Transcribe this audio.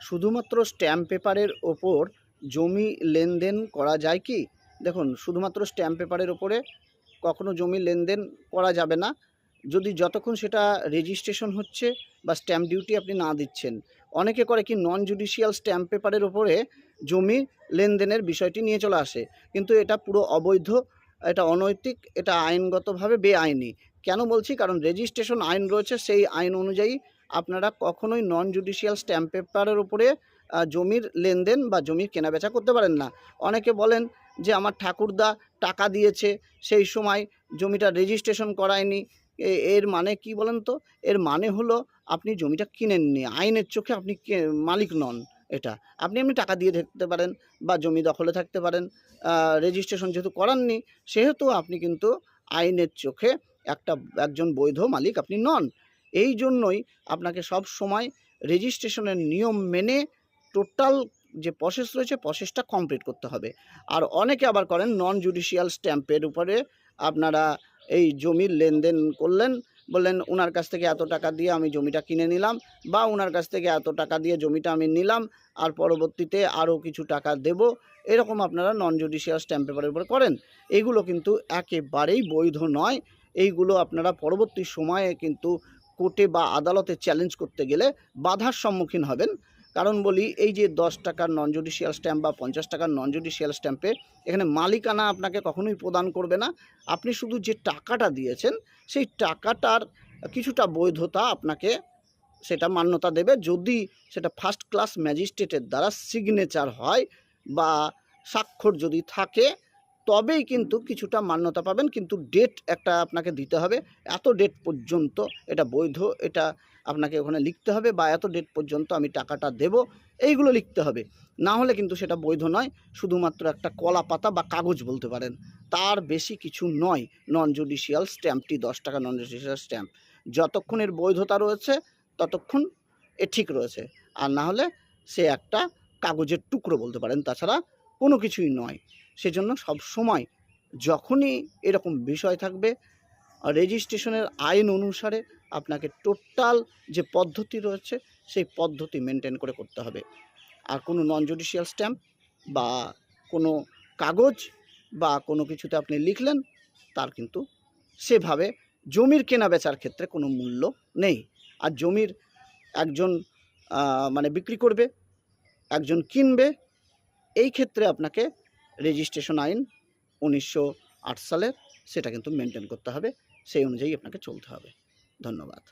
শুধুমাত্র স্ট্যাম্প পেপারের ওপর জমি লেনদেন করা যায় কি? দেখুন, শুধুমাত্র স্ট্যাম্প পেপারের ওপরে কখনো জমি লেনদেন করা যাবে না। যদি যতক্ষণ সেটা রেজিস্ট্রেশন হচ্ছে বা স্ট্যাম্প ডিউটি আপনি না দিচ্ছেন। অনেকে করে কি নন জুডিশিয়াল স্ট্যাম্প পেপারের ওপরে জমি লেনদেনের বিষয়টি নিয়ে চলে আসে। কিন্তু এটা পুরো অবৈধ, এটা অনৈতিক, এটা আইনগতভাবে বেআইনি। কেন বলছি? কারণ রেজিস্ট্রেশন আইন রয়েছে, সেই আইন অনুযায়ী আপনারা কখনোই নন জুডিশিয়াল স্ট্যাম্প পেপারের উপরে জমির লেনদেন বা জমির কেনাবেচা করতে পারেন না। অনেকে বলেন যে, আমার ঠাকুরদা টাকা দিয়েছে, সেই সময় জমিটা রেজিস্ট্রেশন করায়নি। এর মানে কি বলেন তো? এর মানে হলো আপনি জমিটা কিনেননি, আইনের চোখে আপনি মালিক নন এটা। আপনি এমনি টাকা দিয়ে থাকতে পারেন বা জমি দখলে থাকতে পারেন। রেজিস্ট্রেশন যেহেতু করাননি, সেহেতু আপনি কিন্তু আইনের চোখে একটা, একজন বৈধ মালিক আপনি নন। এই জন্যই আপনাকে সব সময় রেজিস্ট্রেশনের নিয়ম মেনে টোটাল যে প্রসেস রয়েছে প্রসেসটা কমপ্লিট করতে হবে। আর অনেকে আবার করেন নন জুডিশিয়াল স্ট্যাম্পের উপরে। আপনারা এই জমির লেনদেন করলেন, বললেন, ওনার কাছ থেকে এত টাকা দিয়ে আমি জমিটা কিনে নিলাম বা ওনার কাছ থেকে এত টাকা দিয়ে জমিটা আমি নিলাম, আর পরবর্তীতে আরও কিছু টাকা দেব। এরকম আপনারা নন জুডিশিয়াল স্ট্যাম্প পেপারের উপরে করেন। এইগুলো কিন্তু একেবারেই বৈধ নয়। এইগুলো আপনারা পরবর্তী সময়ে কিন্তু কোর্টে বা আদালতে চ্যালেঞ্জ করতে গেলে বাধার সম্মুখীন হবেন। কারণ বলি, এই যে দশ টাকার নন জুডিশিয়াল স্ট্যাম্প বা পঞ্চাশ টাকার নন জুডিশিয়াল স্ট্যাম্পে এখানে মালিকানা আপনাকে কখনোই প্রদান করবে না। আপনি শুধু যে টাকাটা দিয়েছেন, সেই টাকাটার কিছুটা বৈধতা আপনাকে সেটা মান্যতা দেবে। যদি সেটা ফার্স্ট ক্লাস ম্যাজিস্ট্রেটের দ্বারা সিগনেচার হয় বা স্বাক্ষর যদি থাকে তবেই কিন্তু কিছুটা মান্যতা পাবেন। কিন্তু ডেট একটা আপনাকে দিতে হবে। এত ডেট পর্যন্ত এটা বৈধ, এটা আপনাকে ওখানে লিখতে হবে বা এত ডেট পর্যন্ত আমি টাকাটা দেব, এইগুলো লিখতে হবে। না হলে কিন্তু সেটা বৈধ নয়। শুধুমাত্র একটা কলা পাতা বা কাগজ বলতে পারেন। তার বেশি কিছু নয়। নন জুডিশিয়াল স্ট্যাম্পটি দশ টাকা নন জুডিশিয়াল স্ট্যাম্প যতক্ষণ এর বৈধতা রয়েছে, ততক্ষণ এ ঠিক রয়েছে। আর না হলে সে একটা কাগজের টুকরো বলতে পারেন। তাছাড়া কোনো কিছুই নয়। সেজন্য সব সময় যখনই এরকম বিষয় থাকবে রেজিস্ট্রেশনের আইন অনুসারে আপনাকে টোটাল যে পদ্ধতি রয়েছে, সেই পদ্ধতি মেনটেন করে করতে হবে। আর কোনো নন জুডিশিয়াল স্ট্যাম্প বা কোনো কাগজ বা কোনো কিছুতে আপনি লিখলেন, তার কিন্তু সেভাবে জমির কেনা বেচার ক্ষেত্রে কোনো মূল্য নেই। আর জমির একজন মানে বিক্রি করবে, একজন কিনবে এই ক্ষেত্রে আপনাকে রেজিস্ট্রেশন আইন উনিশশো আট সালের সেটা কিন্তু মেনটেন করতে হবে, সেই অনুযায়ী আপনাকে চলতে হবে। ধন্যবাদ।